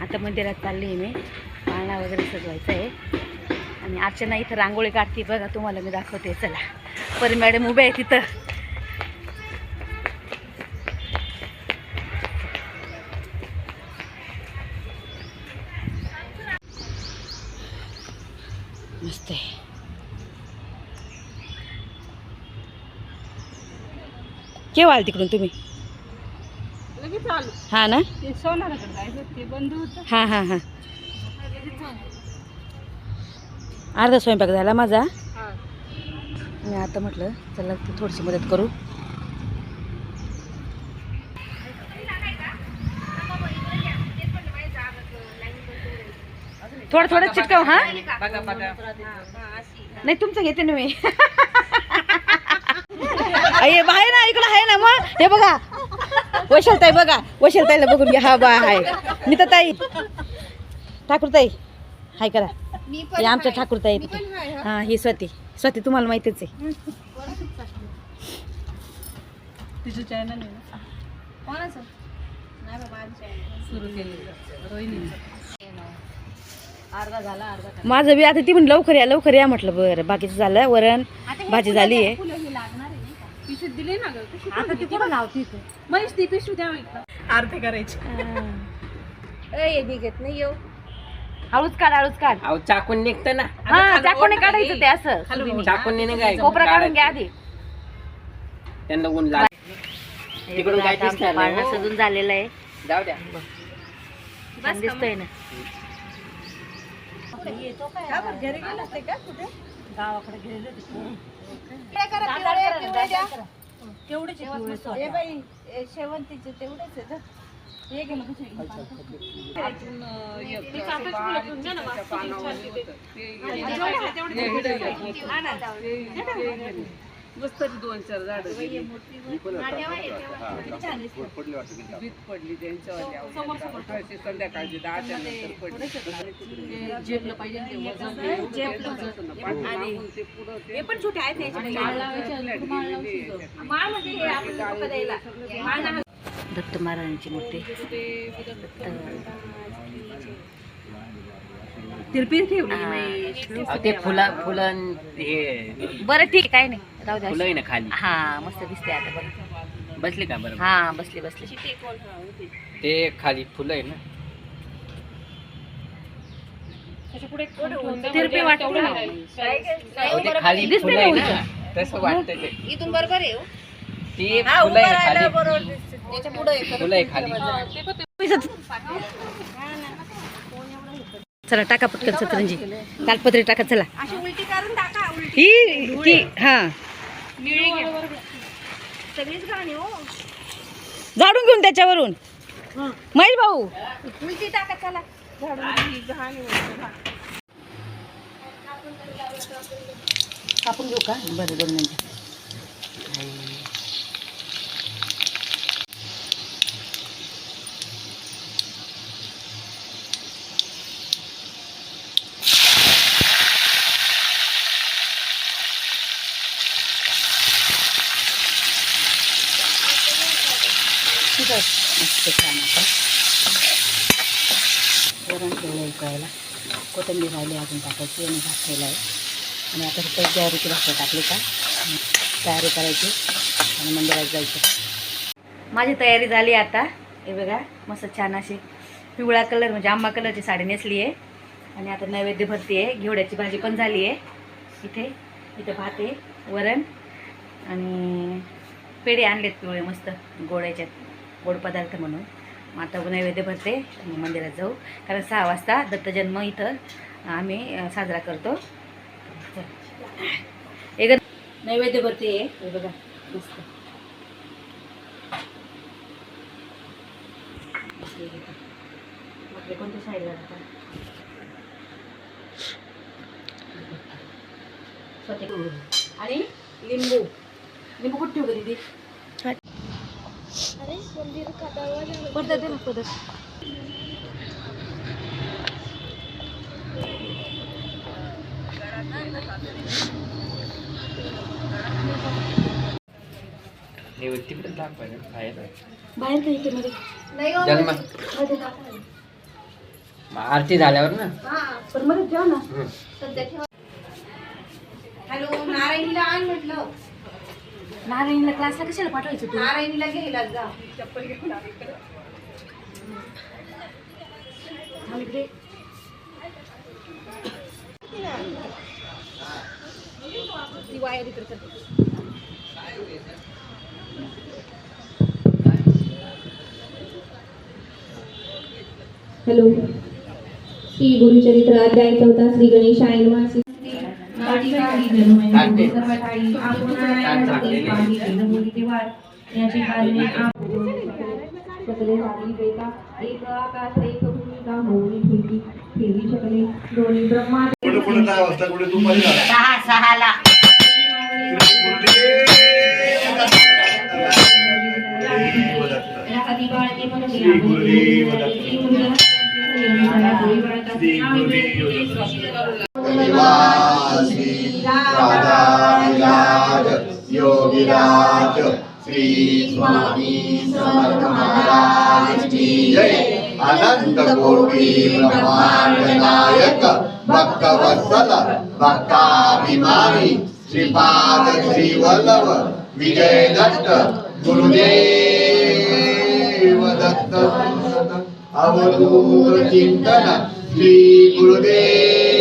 आता मंदिरात चालली आहे मी. पाळणा वगैरे सजवायचं आहे. आणि अर्चना इथं रांगोळी काढते बघा तुम्हाला मी दाखवते चला. परी मॅडम उभे आहे तिथं मस्त आहे. केव्हा आल तिकडून तुम्ही? आलो हा ना? ते सोनाराकडे जायचं ते बंद होतं. हां हां हां. अर्धा स्वयंपाक झाला माझा. हा. मी आता म्हटलं चला ती थोडीशी मदत करू. थोडं थोडं चिटकाव हा? बघा बघा. नाही तुमचं घेते ना मी. बाहेर ना इकडं आहे ना मग. हे बघा वैशालताई बघा वैशालताईला बघून घ्या हा बा आहे. मी तर ताई ठाकूरताई हाय करा. हे आमच्या ठाकूरताई तिथे हा. ही स्वाती. स्वाती तुम्हाला माहितीच आहे. तिचं चॅनल आहे ना? कोणाचं? नाही बाबा सुरू केलेलं रोहिणी. अर्धा झाला अर्धा माझं बी आता ती पण लवकर या लवकर या म्हटलं बरं. बाकीचं झालं वरण. भाजी झाली आहे. पिशवीत दिली ना ग? कशी आता ती कुठं लावती महेश ती पिशवी द्या इकडं करायचे. निघत नाही येऊ. हळूच काढ हळूच काढ. अहो चाकून निघतं ना. हा चाकूने काढायचं ते असं. चाकून नाही कोपरा काढून घ्या आधी. त्यांना ऊन लाग तिकडून काय दिसणार नाही, पाळणा हो. सजून झालेलं आहे. जाऊ द्या. छान दिसतोय ना. घरी गेलं ते का कुठे? गावाकडे गेले ए बाई ए, शेवंतीचे तेवढेच आहे ना हे गेलं मस्त दोन चार झाड पडली त्यांच्यावर संध्याकाळची दहाच्या नंतर पडली. झेपलं पाहिजे ते वजन आणि हे पण छोटे आहेत दत्त महाराजांची मूर्ती. तिरपी ठेवली अहो, ते फुला फुलं हे. बरं ठीक आहे काय नाही. राहू फुलं द्या ना खाली. हा मस्त दिसते आता बरं बसले का बरं? हा बसले बसले. ते खाली फुलं आहे ना. तिरपी वाटते अहो, ते खाली दिसते फुलं आहे ना ना. तसं वाटतं ते. इथून बरोबर आहे हो. ती फुलं आहे खाली. त्याच्या पुढे फुलं आहे खाली. चला टाका पटकन सतरंजी. कालपत्री टाका चला. ही हा हो. झाडून घेऊन त्याच्यावरून. महेश भाऊ. उलटी टाका चला. कापून घेऊ का? बरं दोन मिनिटं. ठीक आहे. छान आता वरण ठेवलं उकळायला? कोथिंबीर राहिली अजून टाकायची आणि भात ठेवला आहे. आणि आता फक्त ज्वारीची भाकर टाकली का? तयारी करायची आणि मंदिरात जायचं. माझी तयारी झाली आता. हे बघा मस्त छान अशी पिवळा कलर म्हणजे आंबा कलरची साडी नेसली आहे. आणि आता नैवेद्य भरती आहे. घेवड्याची भाजी पण झाली आहे. इथे इथं भात आहे वरण आणि पेढे आणलेत पिवळे मस्त गोड याच्यात गोड पदार्थ म्हणून. मग आता नैवेद्य भरते मंदिरात जाऊ. कारण सहा वाजता दत्तजन्म इथं आम्ही साजरा करतो. एक नैवेद्य भरते हे. बघा मस्त. कोणत्या साईडला स्वतः आणि लिंबू. लिंबू कुठे ठेवू का दीदी? पडतात दे ना पडत नैवेद्य तिकडे दाखवायला बाहेर बाहेर काही ते मध्ये. आरती झाल्यावर ना पण मध्ये ठेवा ना. हॅलो नारायणीला आण म्हटलं नारायणला क्लासला कशाला पाठवायचं तू नारायणीला घ्यायला जा चप्पल घेऊन आली इकडं. थांब इकडे. ती वायर इकडे करते. हॅलो श्री गुरुचरित्र अध्याय चौथा श्री गणेशाय नमः श्री सकले झाली वेदा एक आकाश एक भूमिका होऊन ठेवी ठेवी शकले दोन्ही ब्रह्मा कुठे कुठे काय वाजता कुठे दुपारी झाला सहा सहाला कधी बाळके म्हणून श्री गुरुदेव दत्त. श्री मुलं श्री बाळका श्री नाव गुरुदेव घेते. समर्थ महाराज की जय अनंत कोटी ब्रह्मांड नायक भक्त वत्सल भक्ताभिमानी श्रीपाद श्री वल्लभ विजय दत्त गुरुदेव दत्त। अवधूत चिंतन श्री गुरुदेव।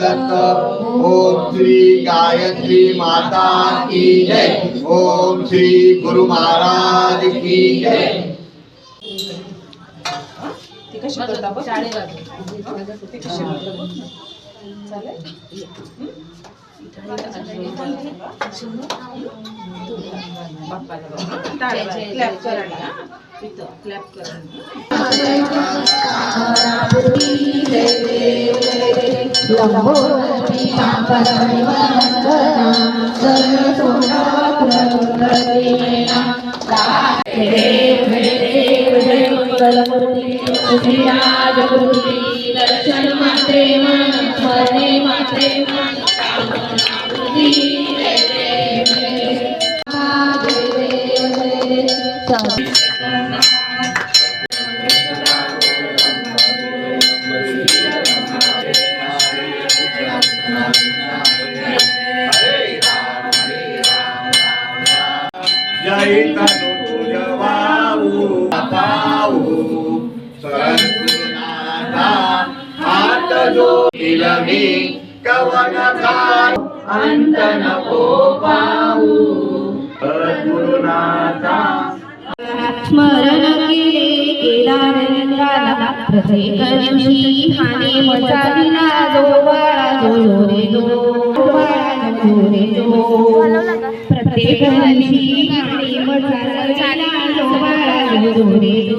दत्त ओम श्री गायत्री माता की जय ओम श्री गुरु महाराज की जय दर्शन मात्रे मन स्मरणे मात्रे मन जय मी कवन काय अंत नको पाऊ सद्गुरुनाथा स्मरण केले प्रत्येक दिवशी हानी मचाविला जो बाळा जो जो रे जो बाळा जो रे जो. प्रत्येक दिवशी हानी मचाविला जो बाळा जो जो. रे जो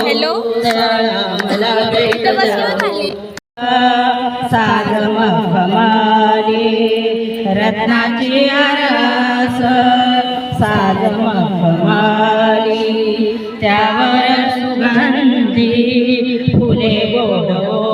हॅलो मला भेट द्यावो साध मखमाले रत्नाची आरस साध मखमाली त्यावर सुगंधी फुले गोडवली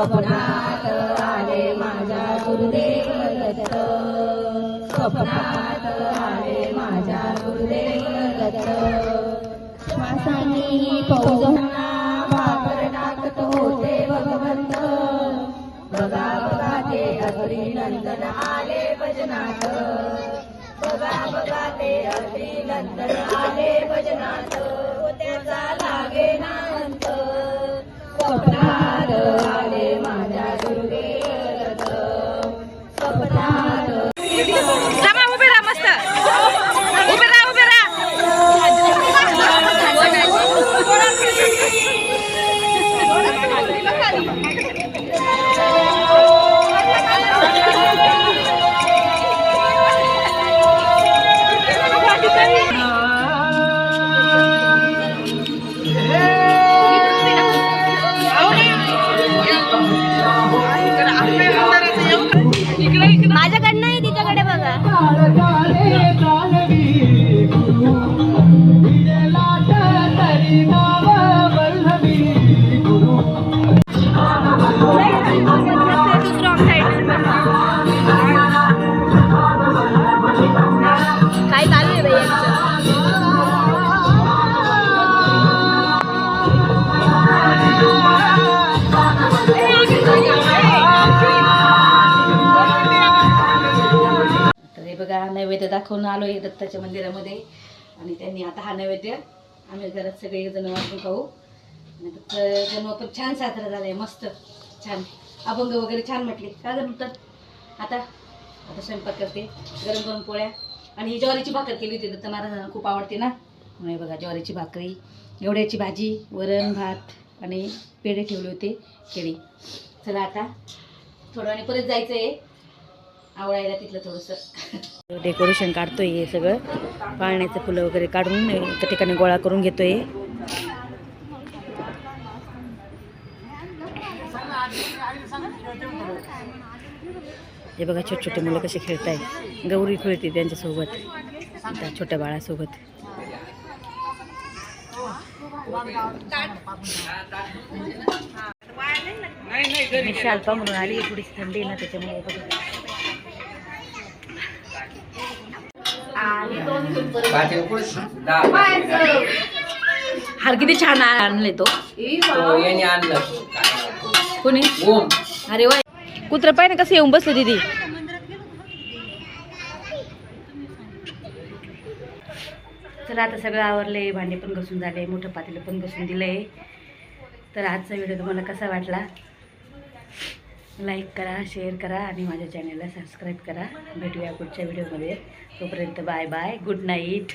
स्वप्नात आले माझ्या गुरुदेव दत्त. स्वप्नात आले माझ्या गुरुदेव दत्त. श्वासांनी फौजांना भाकर टाकत होते भगवंत. बघा बघा ते अग्निनंदन आले भजनात. बघा बघा ते अग्निनंदन आले भजनात. त्याचा लागे नांत. स्वप्नात Thank you. नैवेद्य दाखवून आलो आहे दत्ताच्या मंदिरामध्ये. आणि त्यांनी आता हा नैवेद्य आम्ही घरात सगळे जण वाटून खाऊ आणि दत्त जन्म पण छान साजरा झाला आहे मस्त छान. अभंग वगैरे छान म्हटले. का म्हणतात आता आता स्वयंपाक करते गरम गरम पोळ्या. आणि ही ज्वारीची भाकर केली होती दत्त महाराजांना खूप आवडते ना. म्हणून बघा ज्वारीची भाकरी एवढ्याची भाजी वरण भात आणि पेढे ठेवले होते केळी. चला आता थोडं आणि परत जायचं आहे आवडायला तिथलं थोडंसं. डेकोरेशन काढतोय हे सगळं. पाळण्याचं फुलं वगैरे काढून एका ठिकाणी गोळा करून घेतोय. हे बघा छोटे छोटे मुलं कसे खेळत आहे गौरी खेळते त्यांच्यासोबत त्या छोट्या बाळासोबत. शाल्पा म्हणून आली थोडीशी थंडी ना त्याच्यामुळे बघा. हार किती छान आणले तो. आणलं कोणी? ओम. अरे वा. कुत्र पाय ना कसं येऊन बसले दीदी? चला आता सगळं आवरले भांडे पण घसून झाले मोठं पातेलं पण घसून दिलंय. तर आजचा व्हिडिओ तुम्हाला कसा वाटला? लाईक करा शेअर करा आणि माझ्या चॅनलला सबस्क्राईब करा. भेटूया पुढच्या व्हिडिओमध्ये तोपर्यंत बाय बाय गुड नाईट